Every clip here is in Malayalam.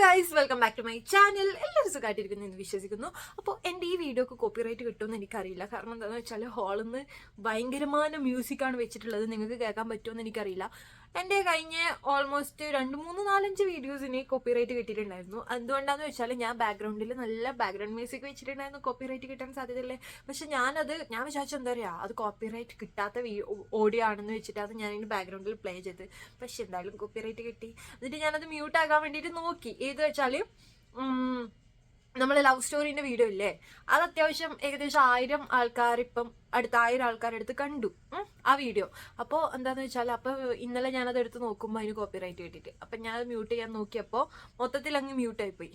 Guys welcome back to my channel എല്ലാവരും സുഖമായിട്ടിരിക്കുന്നു എന്ന് വിശ്വസിക്കുന്നു. അപ്പോൾ എന്റെ ഈ വീഡിയോക്ക് കോപ്പിറൈറ്റ് കിട്ടുമെന്ന് എനിക്കറിയില്ല. കാരണം എന്താണെന്ന് വെച്ചാൽ ഹാളിൽ നിന്ന് ഭയങ്കരമായ മ്യൂസിക്കാണ് വെച്ചിട്ടുള്ളത്. നിങ്ങൾക്ക് കേൾക്കാൻ പറ്റുമെന്ന് എനിക്കറിയില്ല. എന്റെ കഴിഞ്ഞ ഓൾമോസ്റ്റ് രണ്ട് മൂന്ന് നാലഞ്ച് വീഡിയോസിന് കോപ്പിറൈറ്റ് കിട്ടിയിട്ടുണ്ടായിരുന്നു. എന്തുകൊണ്ടാന്ന് വെച്ചാൽ ഞാൻ ബാക്ക്ഗ്രൗണ്ടിൽ നല്ല ബാക്ക്ഗ്രൗണ്ട് മ്യൂസിക് വെച്ചിട്ടുണ്ടായിരുന്നു കോപ്പിറൈറ്റ് കിട്ടാൻ സാധ്യതയില്ലേ പക്ഷെ ഞാനത് ഞാൻ വിചാരിച്ചു എന്താ പറയുക അത് കോപ്പിറൈറ്റ് കിട്ടാത്ത ഓഡിയോ ആണെന്ന് വെച്ചിട്ടാണ് ഞാൻ ഇതിന്റെ ബാക്ക്ഗ്രൗണ്ടിൽ പ്ലേ ചെയ്ത്. പക്ഷെ എന്തായാലും കോപ്പിറൈറ്റ് കിട്ടി. എന്നിട്ട് ഞാനത് മ്യൂട്ട് ആക്കാൻ വേണ്ടിയിട്ട് നോക്കി. ഏത് വെച്ചാൽ നമ്മളെ ലവ് സ്റ്റോറിന്റെ വീഡിയോ ഇല്ലേ? അത് അത്യാവശ്യം ഏകദേശം ആയിരം ആൾക്കാർ ഇപ്പം അടുത്ത ആയിരം ആൾക്കാരെടുത്ത് കണ്ടു ആ വീഡിയോ അപ്പോൾ എന്താണെന്ന് വെച്ചാൽ അപ്പോൾ ഇന്നലെ ഞാനത് എടുത്ത് നോക്കുമ്പോൾ അതിന് കോപ്പിറൈറ്റ് കിട്ടിയിട്ട്. അപ്പം ഞാനത് മ്യൂട്ട് ചെയ്യാൻ നോക്കിയപ്പോൾ മൊത്തത്തിൽ അങ്ങ് മ്യൂട്ടായിപ്പോയി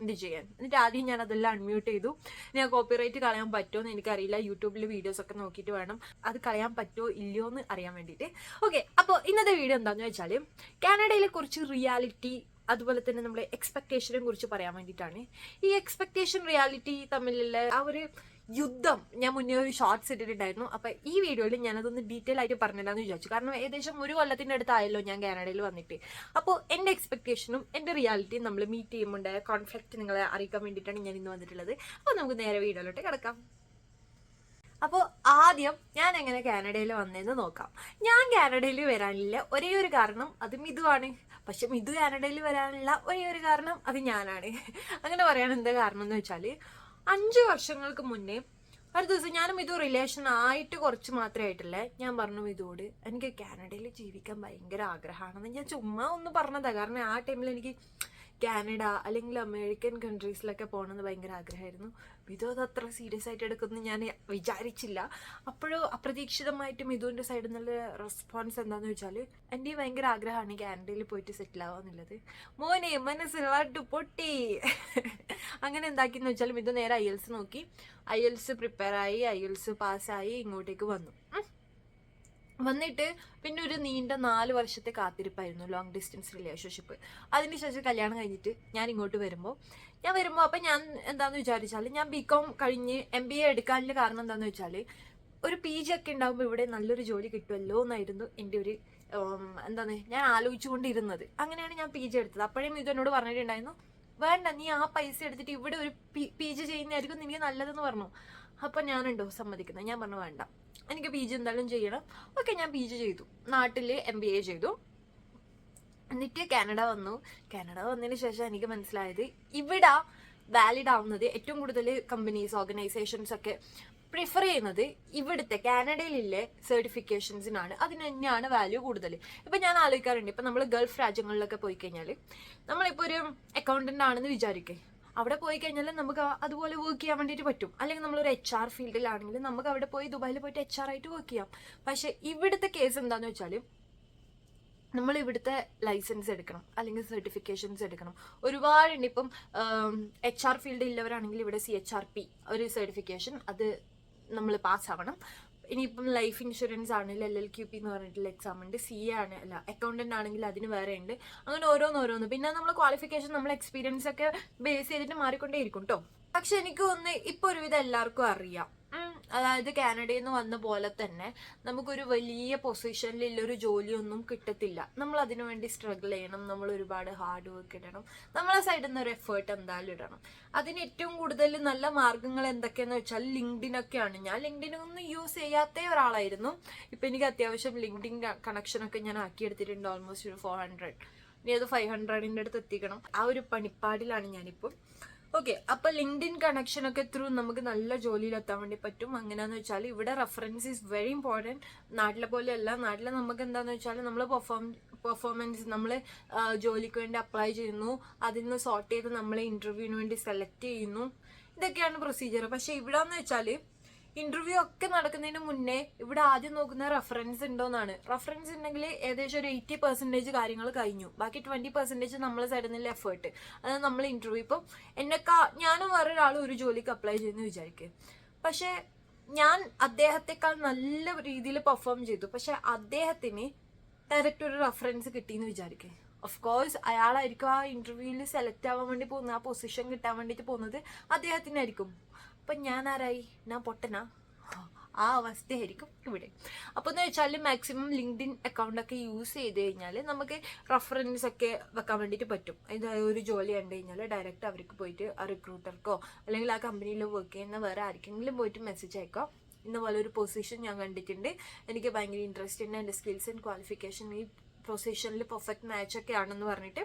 എന്ത് ചെയ്യാൻ? എന്നിട്ട് ആദ്യം ഞാൻ അതെല്ലാം അൺമ്യൂട്ട് ചെയ്തു ഞാൻ കോപ്പിറൈറ്റ് കളയാൻ പറ്റുമോ എന്ന് എനിക്കറിയില്ല. യൂട്യൂബിൽ വീഡിയോസ് ഒക്കെ നോക്കിയിട്ട് വേണം. അത് കളയാൻ പറ്റുമോ ഇല്ലയോ എന്ന് അറിയാൻ വേണ്ടിയിട്ട്. ഓക്കെ അപ്പോൾ ഇന്നത്തെ വീഡിയോ എന്താണെന്ന് വെച്ചാൽ കാനഡയിലെ കുറച്ച് റിയാലിറ്റി അതുപോലെ തന്നെ നമ്മുടെ എക്സ്പെക്ടേഷനെ കുറിച്ച് പറയാൻ വേണ്ടിയിട്ടാണ്. ഈ എക്സ്പെക്ടേഷൻ റിയാലിറ്റി തമ്മിലുള്ള ആ ഒരു യുദ്ധം ഞാൻ മുന്നേ ഒരു ഷോർട്സ് ഇട്ടിട്ടുണ്ടായിരുന്നു. അപ്പൊ ഈ വീഡിയോയിൽ ഞാനതൊന്ന് ഡീറ്റെയിൽ ആയിട്ട് പറഞ്ഞില്ലാന്ന് വിചാരിച്ചു. കാരണം ഏകദേശം ഒരു കൊല്ലത്തിന്റെ അടുത്തായല്ലോ ഞാൻ കാനഡയിൽ വന്നിട്ട്. അപ്പോൾ എന്റെ എക്സ്പെക്ടേഷനും എന്റെ റിയാലിറ്റിയും നമ്മൾ മീറ്റ് ചെയ്യുമ്പോൾ കോൺഫ്ലിക്റ്റ് നിങ്ങളെ അറിയിക്കാൻ വേണ്ടിയിട്ടാണ് ഞാൻ ഇന്ന് വന്നിട്ടുള്ളത്. അപ്പോൾ നമുക്ക് നേരെ വീഡിയോയിലോട്ട് കിടക്കാം. അപ്പോൾ ആദ്യം ഞാൻ എങ്ങനെ കാനഡയിൽ വന്നതെന്ന് നോക്കാം. ഞാൻ കാനഡയിൽ വരാനില്ല. ഒരേ ഒരു കാരണം അത് മിതുവാണ് പക്ഷെ മിതു കാനഡയിൽ വരാനുള്ള ഒരേ ഒരു കാരണം അത് ഞാനാണ്. അങ്ങനെ പറയാൻ എന്താ കാരണം എന്ന് വെച്ചാൽ അഞ്ച് വർഷങ്ങൾക്ക് മുന്നേ ഒരു ദിവസം ഞാനും ഇതു റിലേഷൻ ആയിട്ട് കുറച്ച് മാത്രമേ ആയിട്ടില്ല ഞാൻ പറഞ്ഞു ഇതോട് എനിക്ക് കാനഡയിൽ ജീവിക്കാൻ ഭയങ്കര ആഗ്രഹമാണെന്ന് ഞാൻ ചുമ്മാ ഒന്ന് പറഞ്ഞതാണ് കാരണം ആ ടൈമിൽ എനിക്ക് കാനഡ അല്ലെങ്കിൽ അമേരിക്കൻ കൺട്രീസിലൊക്കെ പോകണമെന്ന് ഭയങ്കര ആഗ്രഹമായിരുന്നു. മിതു അത് അത്ര സീരിയസ് ആയിട്ട് എടുക്കുമെന്ന് ഞാൻ വിചാരിച്ചില്ല. അപ്പോഴും അപ്രതീക്ഷിതമായിട്ട് മിഥുവിന്റെ സൈഡിൽ നിന്നുള്ള റെസ്പോൺസ് എന്താണെന്ന് വെച്ചാൽ എന്റെ ഭയങ്കര ആഗ്രഹമാണ് കാനഡയിൽ പോയിട്ട് സെറ്റിൽ ആവുക എന്നുള്ളത്. മോനെ മനസ്സിലാട്ട് പൊട്ടി. അങ്ങനെ എന്താക്കിയെന്ന് വെച്ചാൽ മിഥു നേരെ ഐ എൽസ് നോക്കി. ഐ എൽസ് പ്രിപ്പയർ ആയി ഐ എൽസ് പാസ്സായി ഇങ്ങോട്ടേക്ക് വന്നു. വന്നിട്ട് പിന്നെ ഒരു നീണ്ട നാല് വർഷത്തെ കാത്തിരിപ്പായിരുന്നു ലോങ് ഡിസ്റ്റൻസ് റിലേഷൻഷിപ്പ് അതിനുശേഷം കല്യാണം കഴിഞ്ഞിട്ട് ഞാൻ ഇങ്ങോട്ട് വരുമ്പോൾ ഞാൻ വരുമ്പോൾ അപ്പം ഞാൻ എന്താണെന്ന് വിചാരിച്ചാൽ ഞാൻ ബി കോം കഴിഞ്ഞ് എം ബി എ എടുക്കാനുള്ള കാരണം എന്താണെന്ന് വെച്ചാൽ ഒരു പി ജി ഒക്കെ ഉണ്ടാകുമ്പോൾ ഇവിടെ നല്ലൊരു ജോലി കിട്ടുമല്ലോ എന്നായിരുന്നു എന്റെ ഒരു എന്താണ് ഞാൻ ആലോചിച്ചുകൊണ്ടിരുന്നത്. അങ്ങനെയാണ് ഞാൻ പി ജി എടുത്തത്. അപ്പോഴേയും ഇത് എന്നോട് പറഞ്ഞിട്ടുണ്ടായിരുന്നു വേണ്ട നീ ആ പൈസ എടുത്തിട്ട് ഇവിടെ ഒരു പി ജി ചെയ്യുന്നതായിരിക്കും നിനക്ക് നല്ലതെന്ന് പറഞ്ഞു. അപ്പം ഞാനുണ്ടോ സമ്മതിക്കുന്നത്. ഞാൻ പറഞ്ഞു വേണ്ട എനിക്ക് പി ജി എന്തായാലും ചെയ്യണം. ഓക്കെ ഞാൻ പി ജി ചെയ്തു. നാട്ടിൽ എം ബി എ ചെയ്തു. എന്നിട്ട് കാനഡ വന്നു. കാനഡ വന്നതിന് ശേഷം എനിക്ക് മനസ്സിലായത് ഇവിടെ വാലിഡ് ആവുന്നത് ഏറ്റവും കൂടുതൽ കമ്പനീസ് ഓർഗനൈസേഷൻസ് ഒക്കെ പ്രിഫർ ചെയ്യുന്നത് ഇവിടുത്തെ കാനഡയിലെ സർട്ടിഫിക്കേഷൻസിനാണ് അതിന് തന്നെയാണ് വാല്യൂ കൂടുതൽ. ഇപ്പം ഞാൻ ആലോചിക്കാറുണ്ട്. ഇപ്പം നമ്മൾ ഗൾഫ് രാജ്യങ്ങളിലൊക്കെ പോയി കഴിഞ്ഞാൽ നമ്മളിപ്പോൾ ഒരു അക്കൗണ്ടന്റ് ആണെന്ന് വിചാരിക്കേ. അവിടെ പോയി കഴിഞ്ഞാൽ നമുക്ക് അതുപോലെ വർക്ക് ചെയ്യാൻ വേണ്ടിയിട്ട് പറ്റും. അല്ലെങ്കിൽ നമ്മളൊരു എച്ച് ആർ ഫീൽഡിലാണെങ്കിൽ നമുക്ക് അവിടെ പോയി ദുബായിൽ പോയിട്ട് എച്ച് ആർ ആയിട്ട് വർക്ക് ചെയ്യാം. പക്ഷേ ഇവിടുത്തെ കേസ് എന്താണെന്ന് വെച്ചാൽ നമ്മൾ ഇവിടുത്തെ ലൈസൻസ് എടുക്കണം അല്ലെങ്കിൽ സർട്ടിഫിക്കേഷൻസ് എടുക്കണം. ഒരുപാടുണ്ട് ഇപ്പം എച്ച് ആർ ഫീൽഡിൽ ഉള്ളവരാണെങ്കിൽ ഇവിടെ സി എച്ച് ആർ പി ഒരു സർട്ടിഫിക്കേഷൻ അത് നമ്മൾ പാസ്സാവണം ഇനിയിപ്പം ലൈഫ് ഇൻഷുറൻസ് ആണെങ്കിൽ എൽ എൽ ക്യു പി എന്ന് പറഞ്ഞിട്ടുള്ള എക്സാം ഉണ്ട്. സി എ ആണ് അല്ല അക്കൗണ്ടന്റ് ആണെങ്കിൽ അതിന് വേറെ ഉണ്ട്. അങ്ങനെ ഓരോന്ന് ഓരോന്ന്. പിന്നെ നമ്മൾ ക്വാളിഫിക്കേഷൻ നമ്മൾ എക്സ്പീരിയൻസ് ഒക്കെ ബേസ് ചെയ്തിട്ട് മാറിക്കൊണ്ടേയിരിക്കും കേട്ടോ പക്ഷെ എനിക്ക് തോന്നുന്നു ഇപ്പൊ ഒരുവിധം എല്ലാവർക്കും അറിയാം. അതായത് കാനഡയിൽ നിന്ന് വന്ന പോലെ തന്നെ നമുക്കൊരു വലിയ പൊസിഷനിലുള്ള ഒരു ജോലിയൊന്നും കിട്ടത്തില്ല. നമ്മൾ അതിനു വേണ്ടി സ്ട്രഗിൾ ചെയ്യണം നമ്മൾ ഒരുപാട് ഹാർഡ് വർക്ക് ഇടണം നമ്മളെ സൈഡിൽ നിന്ന് ഒരു എഫേർട്ട് എന്തായാലും ഇടണം. അതിന് ഏറ്റവും കൂടുതൽ നല്ല മാർഗങ്ങൾ എന്തൊക്കെയെന്ന് വെച്ചാൽ ലിങ്ക്ഡിനൊക്കെയാണ് ഞാൻ ലിങ്ക്ഡിനൊന്നും യൂസ് ചെയ്യാത്ത ഒരാളായിരുന്നു. ഇപ്പം എനിക്ക് അത്യാവശ്യം ലിങ്ക്ഡിൻ കണക്ഷനൊക്കെ ഞാൻ ആക്കിയെടുത്തിട്ടുണ്ട് ഓൾമോസ്റ്റ് ഒരു ഫോർ ഹൺഡ്രഡ് ഇനി അത് ഫൈവ് ഹൺഡ്രഡിന്റെ അടുത്ത് എത്തിക്കണം. ആ ഒരു പണിപ്പാടിലാണ് ഞാനിപ്പോൾ ഓക്കെ അപ്പൊ ലിങ്ക്ഡിൻ കണക്ഷൻ ഒക്കെ ത്രൂ നമുക്ക് നല്ല ജോലിയിൽ എത്താൻ വേണ്ടി പറ്റും. അങ്ങനെയാന്ന് വെച്ചാൽ ഇവിടെ റെഫറൻസ് ഈസ് വെരി ഇമ്പോർട്ടന്റ് നാട്ടിലെ പോലെയല്ല നാട്ടിൽ നമുക്ക് എന്താന്ന് വെച്ചാൽ നമ്മൾ പെർഫോം പെർഫോമൻസ് നമ്മൾ ജോലിക്ക് വേണ്ടി അപ്ലൈ ചെയ്യുന്നു. അതിൽ നിന്ന് സോർട്ട് ചെയ്ത് നമ്മളെ ഇന്റർവ്യൂവിന് വേണ്ടി സെലക്ട് ചെയ്യുന്നു. ഇതൊക്കെയാണ് പ്രൊസീജിയർ പക്ഷെ ഇവിടെ എന്ന് വെച്ചാൽ ഇന്റർവ്യൂ ഒക്കെ നടക്കുന്നതിന് മുന്നേ ഇവിടെ ആദ്യം നോക്കുന്ന റെഫറൻസ് ഉണ്ടോന്നാണ്. റെഫറൻസ് ഉണ്ടെങ്കിൽ ഏകദേശം ഒരു എയ്റ്റി പെർസെന്റേജ് കാര്യങ്ങൾ കഴിഞ്ഞു. ബാക്കി ട്വന്റി പെർസെന്റേജ് നമ്മളെ സൈഡിൽ നിന്നുള്ള എഫേർട്ട് അത് നമ്മൾ ഇന്റർവ്യൂ ഇപ്പം എന്നെക്കാ ഞാനും വേറൊരാളും ഒരു ജോലിക്ക് അപ്ലൈ ചെയ്യുന്നു വിചാരിക്കുക പക്ഷേ ഞാൻ അദ്ദേഹത്തെക്കാൾ നല്ല രീതിയിൽ പെർഫോം ചെയ്തു. പക്ഷെ അദ്ദേഹത്തിന് ഡയറക്റ്റ് ഒരു റെഫറൻസ് കിട്ടിയെന്ന് വിചാരിക്കേ. ഓഫ് കോഴ്സ് അയാളായിരിക്കും ആ ഇന്റർവ്യൂവിൽ സെലക്ട് ആവാൻ വേണ്ടി പോകുന്നത് ആ പൊസിഷൻ കിട്ടാൻ വേണ്ടിയിട്ട് പോകുന്നത് അദ്ദേഹത്തിനായിരിക്കും. അപ്പം ഞാൻ ആരായി ഞാൻ പൊട്ടനാ? ആ അവസ്ഥയായിരിക്കും ഇവിടെ. അപ്പോൾ എന്ന് വെച്ചാൽ മാക്സിമം ലിങ്ക്ഡിൻ അക്കൗണ്ടൊക്കെ യൂസ് ചെയ്ത് കഴിഞ്ഞാൽ നമുക്ക് റെഫറൻസ് ഒക്കെ വെക്കാൻ വേണ്ടിയിട്ട് പറ്റും. അതായത് ഒരു ജോലി കണ്ടു കഴിഞ്ഞാൽ ഡയറക്റ്റ് അവർക്ക് പോയിട്ട് ആ റിക്രൂട്ടർക്കോ അല്ലെങ്കിൽ ആ കമ്പനിയിൽ വർക്ക് ചെയ്യുന്ന വേറെ ആർക്കെങ്കിലും പോയിട്ട് മെസ്സേജ് അയക്കാം. ഇന്ന പോലെ ഒരു പൊസിഷൻ ഞാൻ കണ്ടിട്ടുണ്ട്. എനിക്ക് ഭയങ്കര ഇൻട്രസ്റ്റ് ഉണ്ട്. എന്റെ സ്കിൽസ് ആൻഡ് ക്വാളിഫിക്കേഷൻ ഈ പൊസിഷനിൽ പെർഫെക്റ്റ് മാച്ച് ഒക്കെ ആണെന്ന് പറഞ്ഞിട്ട്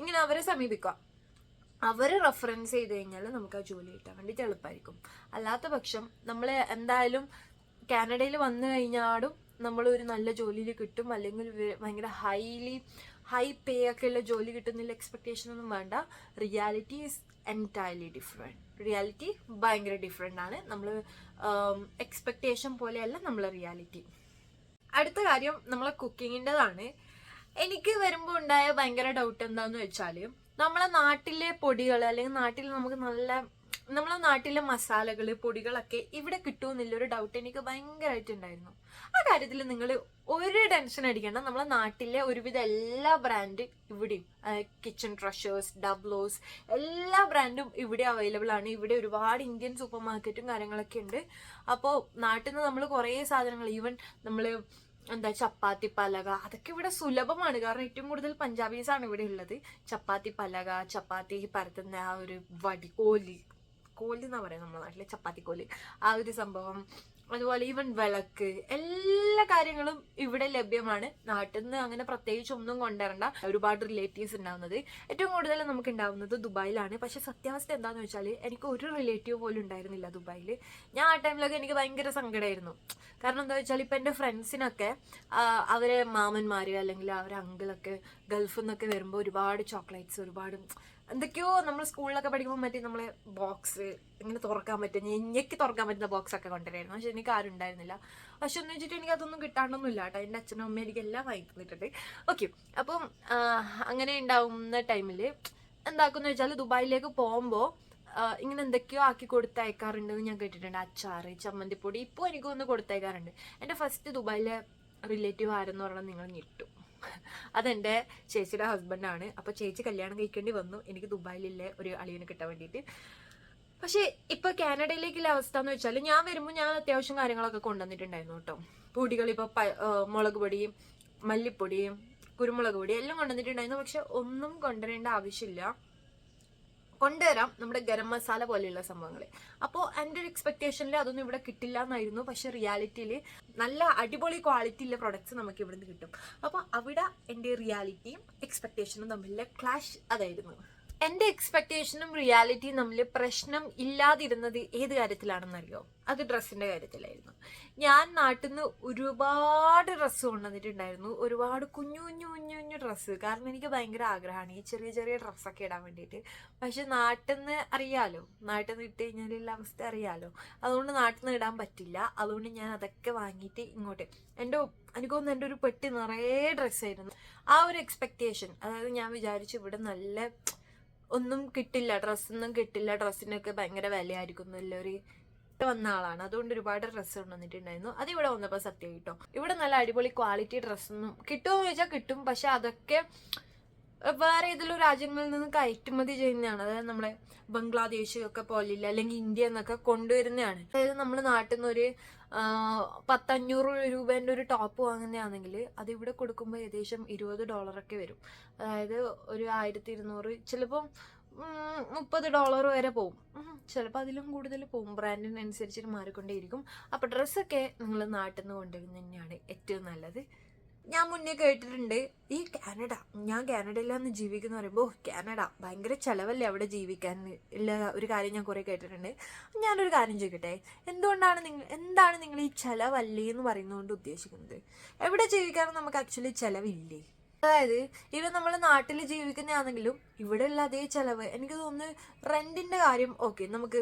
ഇങ്ങനെ അവരെ സമീപിക്കുക അവർ റെഫറൻസ് ചെയ്ത് കഴിഞ്ഞാൽ നമുക്ക് ആ ജോലി കിട്ടാൻ വേണ്ടിയിട്ട് എളുപ്പമായിരിക്കും അല്ലാത്ത പക്ഷം നമ്മൾ എന്തായാലും കാനഡയിൽ വന്നു കഴിഞ്ഞാടും ഒരു നല്ല ജോലിയിൽ കിട്ടും. അല്ലെങ്കിൽ ഭയങ്കര ഹൈലി ഹൈ പേ ഒക്കെ ഉള്ള ജോലി കിട്ടുന്നില്ല എക്സ്പെക്ടേഷൻ ഒന്നും വേണ്ട. Reality is entirely different reality ഭയങ്കര ഡിഫറെന്റ് ആണ്. നമ്മൾ എക്സ്പെക്ടേഷൻ പോലെയല്ല നമ്മളെ റിയാലിറ്റി അടുത്ത കാര്യം നമ്മളെ കുക്കിങ്ങിന്റെതാണ് എനിക്ക് വരുമ്പോൾ ഉണ്ടായ ഭയങ്കര ഡൗട്ട് എന്താണെന്ന് വെച്ചാൽ നമ്മളെ നാട്ടിലെ പൊടികൾ അല്ലെങ്കിൽ നാട്ടിൽ നമുക്ക് നല്ല നമ്മളെ നാട്ടിലെ മസാലകൾ പൊടികളൊക്കെ ഇവിടെ കിട്ടുമെന്നുള്ളൊരു ഡൗട്ട് എനിക്ക് ഭയങ്കരമായിട്ടുണ്ടായിരുന്നു ആ കാര്യത്തിൽ നിങ്ങൾ ഒരു ടെൻഷൻ അടിക്കേണ്ട. നമ്മളെ നാട്ടിലെ ഒരുവിധ എല്ലാ ബ്രാൻഡ് ഇവിടെയും കിച്ചൺ ട്രഷേഴ്സ് ഡബ്ലോസ് എല്ലാ ബ്രാൻഡും ഇവിടെ അവൈലബിൾ ആണ്. ഇവിടെ ഒരുപാട് ഇന്ത്യൻ സൂപ്പർ മാർക്കറ്റും കാര്യങ്ങളൊക്കെ ഉണ്ട്. അപ്പോൾ നാട്ടിൽ നിന്ന് നമ്മൾ കുറേ സാധനങ്ങൾ ഈവൻ നമ്മൾ എന്താ ചപ്പാത്തി പലക? അതൊക്കെ ഇവിടെ സുലഭമാണ്. കാരണം ഏറ്റവും കൂടുതൽ പഞ്ചാബീസ് ആണ് ഇവിടെ ഉള്ളത്. ചപ്പാത്തി പലക ചപ്പാത്തി പരത്തുന്ന ആ ഒരു വടി കോലി കോലി എന്നാ പറയാ നമ്മുടെ നാട്ടിലെ ചപ്പാത്തി കോലി. ആ ഒരു സംഭവം അതുപോലെ ഈവൻ വിളക്ക് എല്ലാ കാര്യങ്ങളും ഇവിടെ ലഭ്യമാണ്. നാട്ടിൽ നിന്ന് അങ്ങനെ പ്രത്യേകിച്ച് ഒന്നും കൊണ്ടുവരണ്ട. ഒരുപാട് റിലേറ്റീവ്സ് ഉണ്ടാവുന്നത്. ഏറ്റവും കൂടുതൽ നമുക്ക് ഉണ്ടാവുന്നത് ദുബായിലാണ്. പക്ഷെ സത്യാവസ്ഥ എന്താണെന്ന് വെച്ചാൽ എനിക്ക് ഒരു റിലേറ്റീവ് പോലും ഉണ്ടായിരുന്നില്ല ദുബായിൽ ഞാൻ ആ ടൈമിലൊക്കെ എനിക്ക് ഭയങ്കര സങ്കടമായിരുന്നു കാരണം എന്താ വെച്ചാൽ ഇപ്പം എന്റെ ഫ്രണ്ട്സിനൊക്കെ അവരെ മാമന്മാർ അല്ലെങ്കിൽ അവരെ അങ്കിളൊക്കെ ഗൾഫിൽ നിന്നൊക്കെ വരുമ്പോൾ ഒരുപാട് ചോക്ലേറ്റ്സ് ഒരുപാട് എന്തൊക്കെയോ നമ്മൾ സ്കൂളിലൊക്കെ പഠിക്കുമ്പോൾ മറ്റേ നമ്മളെ ബോക്സ് ഇങ്ങനെ തുറക്കാൻ പറ്റും. ഞെക്കി തുറക്കാൻ പറ്റുന്ന ബോക്സ് ഒക്കെ കൊണ്ടുവരായിരുന്നു പക്ഷെ എനിക്ക് ആരും ഉണ്ടായിരുന്നില്ല. പക്ഷെ എന്ന് വെച്ചിട്ട് എനിക്ക് അതൊന്നും കിട്ടാണ്ടൊന്നുമില്ല കേട്ടോ. എന്റെ അച്ഛനും അമ്മയും എനിക്ക് എല്ലാം വാങ്ങി തന്നിട്ടുണ്ട്. ഓക്കെ അപ്പം അങ്ങനെ ഉണ്ടാവുന്ന ടൈമിൽ എന്താക്കുന്ന വെച്ചാൽ ദുബായിലേക്ക് പോകുമ്പോൾ ഇങ്ങനെ എന്തൊക്കെയോ ആക്കി കൊടുത്തയക്കാറുണ്ടെന്ന് ഞാൻ കേട്ടിട്ടുണ്ട്. അച്ചാറ് ചമ്മന്തിപ്പൊടി ഇപ്പോൾ എനിക്കൊന്ന് കൊടുത്തയക്കാറുണ്ട്. എന്റെ ഫസ്റ്റ് ദുബായിലെ റിലേറ്റീവ് ആരെന്ന് പറഞ്ഞാൽ നിങ്ങൾ ഞെട്ടും. അതെന്റെ ചേച്ചിയുടെ ഹസ്ബൻഡാണ്. അപ്പോൾ ചേച്ചി കല്യാണം കഴിക്കേണ്ടി വന്നു. എനിക്ക് ദുബായിലുള്ള ഒരു അളിയനെ കിട്ടാൻ വേണ്ടിയിട്ട്. പക്ഷേ ഇപ്പോൾ കാനഡയിലേക്കുള്ള അവസ്ഥ എന്ന് വെച്ചാൽ ഞാൻ വരുമ്പോൾ ഞാൻ അത്യാവശ്യം കാര്യങ്ങളൊക്കെ കൊണ്ടുവന്നിട്ടുണ്ടായിരുന്നു കേട്ടോ. പൊടികൾ ഇപ്പോൾ മുളക് പൊടിയും മല്ലിപ്പൊടിയും കുരുമുളക് പൊടി എല്ലാം കൊണ്ടുവന്നിട്ടുണ്ടായിരുന്നു. പക്ഷെ ഒന്നും കൊണ്ടുവരേണ്ട ആവശ്യമില്ല. കൊണ്ടുവരാം നമ്മുടെ ഗരം മസാല പോലെയുള്ള സംഭവങ്ങൾ അപ്പോൾ എന്റെ ഒരു എക്സ്പെക്ടേഷനിൽ അതൊന്നും ഇവിടെ കിട്ടില്ല എന്നായിരുന്നു പക്ഷെ റിയാലിറ്റിയിൽ നല്ല അടിപൊളി ക്വാളിറ്റിയിലെ പ്രൊഡക്ട്സ് നമുക്ക് ഇവിടുന്ന് കിട്ടും. അപ്പോൾ അവിടെ എന്റെ റിയാലിറ്റിയും എക്സ്പെക്ടേഷനും തമ്മിലുള്ള ക്ലാഷ് അതായിരുന്നു. എന്റെ എക്സ്പെക്ടേഷനും റിയാലിറ്റിയും തമ്മിൽ പ്രശ്നം ഇല്ലാതിരുന്നത് ഏത് കാര്യത്തിലാണെന്നറിയോ? അത് ഡ്രസ്സിന്റെ കാര്യത്തിലായിരുന്നു. ഞാൻ നാട്ടിൽ നിന്ന് ഒരുപാട് ഡ്രസ്സ് കൊണ്ടുവന്നിട്ടുണ്ടായിരുന്നു. ഒരുപാട് കുഞ്ഞു കുഞ്ഞു കുഞ്ഞു കുഞ്ഞു ഡ്രസ്സ്. കാരണം എനിക്ക് ഭയങ്കര ആഗ്രഹമാണ് ഈ ചെറിയ ചെറിയ ഡ്രസ്സൊക്കെ ഇടാൻ വേണ്ടിയിട്ട്. പക്ഷെ നാട്ടിൽ നിന്ന് അറിയാലോ? നാട്ടിൽ നിന്ന് ഇട്ട് കഴിഞ്ഞാലുള്ള അവസ്ഥ അറിയാലോ? അതുകൊണ്ട് നാട്ടിൽ നിന്ന് ഇടാൻ പറ്റില്ല. അതുകൊണ്ട് ഞാൻ അതൊക്കെ വാങ്ങിയിട്ട് ഇങ്ങോട്ട്. എന്റെ എനിക്ക് എന്റെ ഒരു പെട്ടി നിറയെ ഡ്രസ്സായിരുന്നു. ആ ഒരു എക്സ്പെക്റ്റേഷൻ അതായത് ഞാൻ വിചാരിച്ചു ഇവിടെ നല്ല ഒന്നും കിട്ടില്ല ഡ്രസ്സൊന്നും കിട്ടില്ല. ഡ്രസ്സിനൊക്കെ ഭയങ്കര വിലയായിരിക്കും എന്നുള്ളൊരു വന്ന ആളാണ്. അതുകൊണ്ട് ഒരുപാട് ഡ്രസ്സ് കൊണ്ടുവന്നിട്ടുണ്ടായിരുന്നു അത് ഇവിടെ വന്നപ്പോൾ സത്യം കിട്ടും. ഇവിടെ നല്ല അടിപൊളി ക്വാളിറ്റി ഡ്രസ്സൊന്നും കിട്ടുമെന്ന് ചോദിച്ചാൽ കിട്ടും. പക്ഷെ അതൊക്കെ വേറെ ഏതെങ്കിലും രാജ്യങ്ങളിൽ നിന്ന് കയറ്റുമതി ചെയ്യുന്നതാണ്. അതായത് നമ്മളെ ബംഗ്ലാദേശ് ഒക്കെ പോലില്ല അല്ലെങ്കിൽ ഇന്ത്യ എന്നൊക്കെ കൊണ്ടുവരുന്നതാണ്. അതായത് നമ്മൾ നാട്ടിൽ നിന്ന് ഒരു ആ, പത്തഞ്ഞൂറ് രൂപേന്റെ ഒരു ടോപ്പ് വാങ്ങുന്നതാണെങ്കിൽ അതിവിടെ കൊടുക്കുമ്പോൾ ഏകദേശം ഇരുപത് ഡോളറൊക്കെ വരും. അതായത് ഒരു ആയിരത്തി ഇരുന്നൂറ് ചിലപ്പം മുപ്പത് ഡോളർ വരെ പോകും ചിലപ്പോൾ അതിലും കൂടുതൽ പോവും. ബ്രാൻഡിനനുസരിച്ചിട്ട് മാറിക്കൊണ്ടേയിരിക്കും. അപ്പോൾ ഡ്രസ്സൊക്കെ നിങ്ങൾ നാട്ടിൽ നിന്ന് കൊണ്ടുവരുന്നത് തന്നെയാണ് ഏറ്റവും നല്ലത്. ഞാൻ മുന്നേ കേട്ടിട്ടുണ്ട്. ഈ കാനഡ ഞാൻ കാനഡയിലാന്ന് ജീവിക്കുന്ന പറയുമ്പോൾ കാനഡ ഭയങ്കര ചിലവല്ലേ അവിടെ ജീവിക്കാൻ? ഉള്ള ഒരു കാര്യം ഞാൻ കുറേ കേട്ടിട്ടുണ്ട്. ഞാനൊരു കാര്യം ചോദിക്കട്ടെ? എന്തുകൊണ്ടാണ് നിങ്ങൾ എന്താണ് നിങ്ങൾ ഈ ചിലവല്ലേ എന്ന് പറയുന്നതുകൊണ്ട് ഉദ്ദേശിക്കുന്നത്? എവിടെ ജീവിക്കാനും നമുക്ക് ആക്ച്വലി ചിലവില്ലേ? അതായത് ഇവ നമ്മൾ നാട്ടിൽ ജീവിക്കുന്നതാണെങ്കിലും ഇവിടെയുള്ള അതേ ചിലവ്. എനിക്ക് തോന്നുന്നു റെന്റിന്റെ കാര്യം ഓക്കെ നമുക്ക്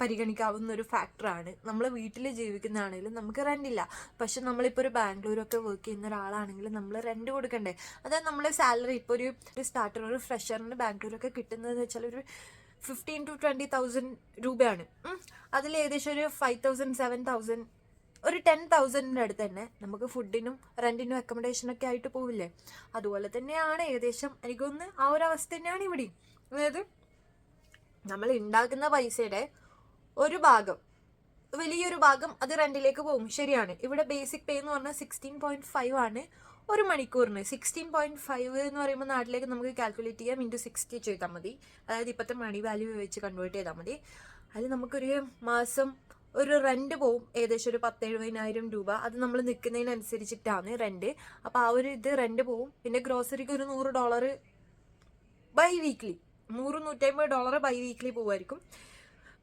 പരിഗണിക്കാവുന്ന ഒരു ഫാക്ടറാണ് നമ്മൾ വീട്ടിൽ ജീവിക്കുന്നതാണെങ്കിലും നമുക്ക് റെന്റില്ല പക്ഷെ നമ്മളിപ്പോൾ ഒരു ബാംഗ്ലൂരൊക്കെ വർക്ക് ചെയ്യുന്ന ഒരാളാണെങ്കിൽ നമ്മൾ റെന്റ് കൊടുക്കണ്ടേ? അതായത് നമ്മളെ സാലറി ഇപ്പോൾ ഒരു സ്റ്റാർട്ടർ ഒരു ഫ്രഷറിന് ബാംഗ്ലൂരൊക്കെ കിട്ടുന്നതെന്ന് വെച്ചാൽ ഒരു ഫിഫ്റ്റീൻ ടു ട്വന്റി തൗസൻഡ് രൂപയാണ്. അതിൽ ഏകദേശം ഒരു ഫൈവ് തൗസൻഡ് സെവൻ തൗസൻഡ് ഒരു ടെൻ തൗസൻഡിന്റെ അടുത്ത് തന്നെ നമുക്ക് ഫുഡിനും റെന്റിനും അക്കോമഡേഷനൊക്കെ ആയിട്ട് പോവില്ലേ? അതുപോലെ തന്നെയാണ് ഏകദേശം എനിക്കൊന്ന് ആ ഒരു അവസ്ഥ തന്നെയാണ് ഇവിടെയും. അതായത് നമ്മൾ ഉണ്ടാക്കുന്ന പൈസയുടെ ഒരു ഭാഗം. വലിയൊരു ഭാഗം അത് റെന്റിലേക്ക് പോകും. ശരിയാണ്. ഇവിടെ ബേസിക് പേ എന്ന് പറഞ്ഞാൽ സിക്സ്റ്റീൻ പോയിന്റ് ഫൈവ് ആണ് ഒരു മണിക്കൂറിന്. സിക്സ്റ്റീൻ പോയിന്റ് ഫൈവ് എന്ന് പറയുമ്പോൾ നാട്ടിലേക്ക് നമുക്ക് കാൽക്കുലേറ്റ് ചെയ്യാം ഇന്റു സിക്സ്റ്റി ചെയ്താൽ മതി. അതായത് ഇപ്പോഴത്തെ മണി വാല്യൂ വെച്ച് കൺവേർട്ട് ചെയ്താൽ മതി. അതിൽ നമുക്കൊരു മാസം ഒരു റെന്റ് പോവും. ഏകദേശം ഒരു പത്ത് എഴുപതിനായിരം രൂപ. അത് നമ്മൾ നിൽക്കുന്നതിനനുസരിച്ചിട്ടാണ് റെന്റ് അപ്പോൾ ആ ഒരു ഇത് റെന്റ് പോവും. പിന്നെ ഗ്രോസറിക്ക് ഒരു നൂറ് ഡോളർ ബൈ വീക്ക്ലി നൂറ് നൂറ്റമ്പത് ഡോളർ ബൈ വീക്ക്ലി പോവായിരിക്കും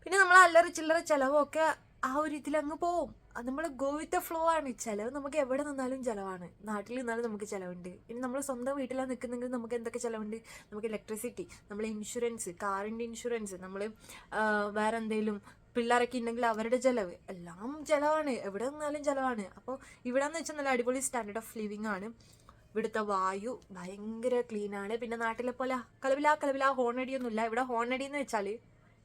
പിന്നെ നമ്മൾ അല്ലറ ചില്ലറ ചിലവൊക്കെ ആ ഒരു ഇതിലങ്ങ് പോവും. നമ്മൾ ഗോ വിത്ത് ഫ്ലോ ആണ്. ചിലവ് നമുക്ക് എവിടെ നിന്നാലും ചിലവാണ്. നാട്ടിൽ നിന്നാലും നമുക്ക് ചിലവുണ്ട്. ഇനി നമ്മൾ സ്വന്തം വീട്ടിലാണ് നിൽക്കുന്നെങ്കിൽ നമുക്ക് എന്തൊക്കെ ചിലവുണ്ട്? നമുക്ക് ഇലക്ട്രിസിറ്റി നമ്മൾ ഇൻഷുറൻസ് കാറിന്റെ ഇൻഷുറൻസ് നമ്മൾ വേറെ എന്തെങ്കിലും പിള്ളേരൊക്കെ ഉണ്ടെങ്കിൽ അവരുടെ ചിലവ്. എല്ലാം ചിലവാണ്. എവിടെ നിന്നാലും ചിലവാണ്. അപ്പോൾ ഇവിടെ എന്ന് വെച്ചാൽ നല്ല അടിപൊളി സ്റ്റാൻഡേർഡ് ഓഫ് ലിവിങ് ആണ്. ഇവിടുത്തെ വായു ഭയങ്കര ക്ലീനാണ് പിന്നെ നാട്ടിലെ പോലെ കലവില കലവില ഹോണടിയൊന്നുമില്ല ഇവിടെ ഹോണടി എന്ന് വെച്ചാൽ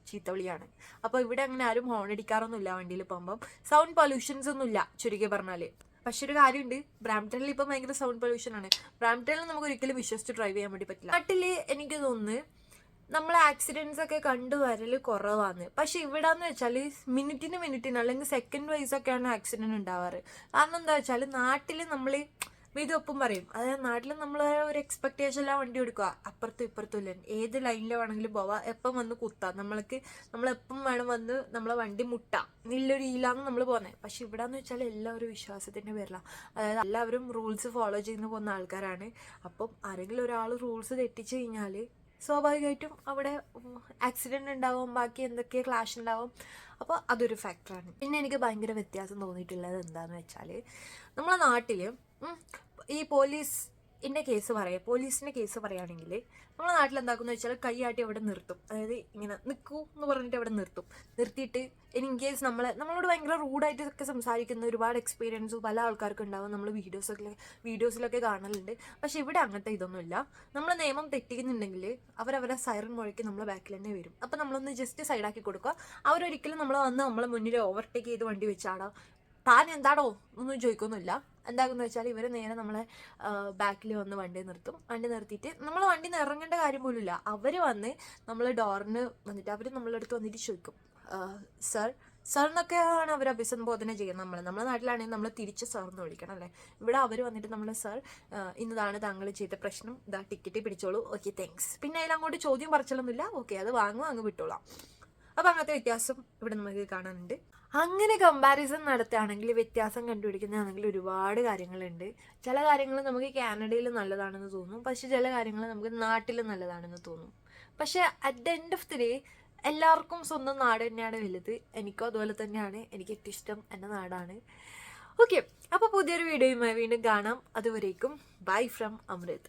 ചീത്തവിളിയാണ്. അപ്പോൾ ഇവിടെ അങ്ങനെ ആരും ഹോൺ അടിക്കാറൊന്നുമില്ല വണ്ടിയിൽ പോകുമ്പം. സൗണ്ട് പൊല്യൂഷൻസ് ഒന്നുമില്ല ചുരുക്കി പറഞ്ഞാൽ പക്ഷെ ഒരു കാര്യമുണ്ട് ബ്രാംപ്ടണിൽ ഇപ്പം ഭയങ്കര സൗണ്ട് പൊല്യൂഷൻ ആണ്. ബ്രാംപ്ടണിൽ നമുക്ക് ഒരിക്കലും വിശ്വസിച്ച് ഡ്രൈവ് ചെയ്യാൻ വേണ്ടി പറ്റില്ല. നാട്ടിൽ എനിക്ക് തോന്നുന്നു നമ്മൾ ആക്സിഡൻസ് ഒക്കെ കണ്ടുവരൽ കുറവാണ് പക്ഷെ ഇവിടെ എന്ന് വെച്ചാൽ മിനിറ്റിന് മിനിറ്റിന് അല്ലെങ്കിൽ സെക്കൻഡ് വൈസ് ഒക്കെയാണ് ആക്സിഡന്റ് ഉണ്ടാവാറ്. കാരണം എന്താ വെച്ചാൽ നാട്ടിൽ നമ്മൾ ഇതൊപ്പം പറയും. അതായത് നാട്ടിൽ നമ്മൾ ഒരു എക്സ്പെക്ടേഷനിലാണ് വണ്ടി എടുക്കുക അപ്പുറത്തും ഇപ്പുറത്തും ഇല്ല? ഏത് ലൈനിൽ വേണമെങ്കിലും പോവാം. എപ്പം വന്ന് കുത്താം? നമ്മൾക്ക് നമ്മളെപ്പം വേണം വന്ന് നമ്മളെ വണ്ടി മുട്ടാം? നല്ലൊരു ഈലാന്ന് നമ്മൾ പോകുന്നത് പക്ഷെ ഇവിടെ എന്ന് വെച്ചാൽ എല്ലാവരും വിശ്വാസത്തിന്റെ പേരിലാണ് അതായത് എല്ലാവരും റൂൾസ് ഫോളോ ചെയ്യുന്ന പോകുന്ന ആൾക്കാരാണ്. അപ്പം ആരെങ്കിലും ഒരാൾ റൂൾസ് തെറ്റിച്ച് കഴിഞ്ഞാൽ സ്വാഭാവികമായിട്ടും അവിടെ ആക്സിഡന്റ് ഉണ്ടാവും ബാക്കി എന്തൊക്കെ ക്ലാഷ് ഉണ്ടാവും. അപ്പോൾ അതൊരു ഫാക്ടറാണ് പിന്നെ എനിക്ക് ഭയങ്കര വ്യത്യാസം തോന്നിയിട്ടുള്ളത് എന്താണെന്ന് വെച്ചാൽ നമ്മളെ നാട്ടിൽ ഈ പോലീസ് പോലീസിന്റെ കേസ് പറയാം പോലീസിന്റെ കേസ് പറയുകയാണെങ്കിൽ നമ്മളെ നാട്ടിൽ എന്താക്കുന്ന വെച്ചാൽ കൈയാട്ടി അവിടെ നിർത്തും. അതായത് ഇങ്ങനെ നിൽക്കൂ എന്ന് പറഞ്ഞിട്ട് അവിടെ നിർത്തും. നിർത്തിയിട്ട് ഇൻ കേസ് നമ്മളെ നമ്മളോട് ഭയങ്കര റൂഡായിട്ട് ഒക്കെ സംസാരിക്കുന്ന ഒരുപാട് എക്സ്പീരിയൻസ് പല ആൾക്കാർക്കും ഉണ്ടാവും. നമ്മൾ വീഡിയോസൊക്കെ വീഡിയോസിലൊക്കെ കാണലുണ്ട്. പക്ഷെ ഇവിടെ അങ്ങനത്തെ ഇതൊന്നുമില്ല. നമ്മൾ നിയമം തെറ്റിക്കുന്നുണ്ടെങ്കിൽ അവരവരെ സൈറൻ മുഴക്കി നമ്മളെ ബാക്കിൽ തന്നെ വരും. അപ്പം നമ്മളൊന്ന് ജസ്റ്റ് സൈഡാക്കി കൊടുക്കുക. അവരൊരിക്കലും നമ്മൾ വന്ന് നമ്മളെ മുന്നിൽ ഓവർടേക്ക് ചെയ്ത് വണ്ടി വെച്ചാടാം. താൻ എന്താടോ? ഒന്നും ചോദിക്കൊന്നുമില്ല. എന്താകുന്ന വെച്ചാൽ ഇവർ നേരെ നമ്മളെ ബാക്കിൽ വന്ന് വണ്ടി നിർത്തും. വണ്ടി നിർത്തിയിട്ട് നമ്മൾ വണ്ടി നിന്ന് ഇറങ്ങേണ്ട കാര്യം പോലും ഇല്ല അവർ വന്ന് നമ്മൾ ഡോറിന് വന്നിട്ട് അവർ നമ്മളെ അടുത്ത് വന്നിട്ട് ചോദിക്കും സർ സർ എന്നൊക്കെയാണ് അവർ അഭിസംബോധന ചെയ്യുന്നത് നമ്മൾ നമ്മുടെ നാട്ടിലാണെങ്കിൽ നമ്മൾ തിരിച്ച് സർ എന്ന് വിളിക്കണം അല്ലേ? ഇവിടെ അവർ വന്നിട്ട് നമ്മൾ സർ ഇന്നതാണ് താങ്കൾ ചെയ്ത പ്രശ്നം. ഇതാ ടിക്കറ്റ് പിടിച്ചോളൂ. Okay thanks. പിന്നെ അതിൽ അങ്ങോട്ട് ചോദ്യം പറിച്ചൊന്നുമില്ല ഓക്കെ അത് വാങ്ങും അങ്ങ് വിട്ടോളാം. അപ്പം അങ്ങനത്തെ വ്യത്യാസം ഇവിടെ നമുക്ക് കാണാനുണ്ട്. അങ്ങനെ കമ്പാരിസൺ നടത്തുകയാണെങ്കിൽ വ്യത്യാസം കണ്ടുപിടിക്കുന്നതാണെങ്കിൽ ഒരുപാട് കാര്യങ്ങളുണ്ട്. ചില കാര്യങ്ങൾ നമുക്ക് കാനഡയിൽ നല്ലതാണെന്ന് തോന്നും. പക്ഷെ ചില കാര്യങ്ങൾ നമുക്ക് നാട്ടിൽ നല്ലതാണെന്ന് തോന്നും. പക്ഷേ at the end of the day എല്ലാവർക്കും സ്വന്തം നാട് തന്നെയാണ് വലുത്. എനിക്കും അതുപോലെ തന്നെയാണ്. എനിക്ക് ഏറ്റവും ഇഷ്ടം എന്റെ നാടാണ്. ഓക്കെ അപ്പോൾ പുതിയൊരു വീഡിയോയുമായി വീണ്ടും കാണാം. അതുവരേക്കും ബൈ ഫ്രം അമൃത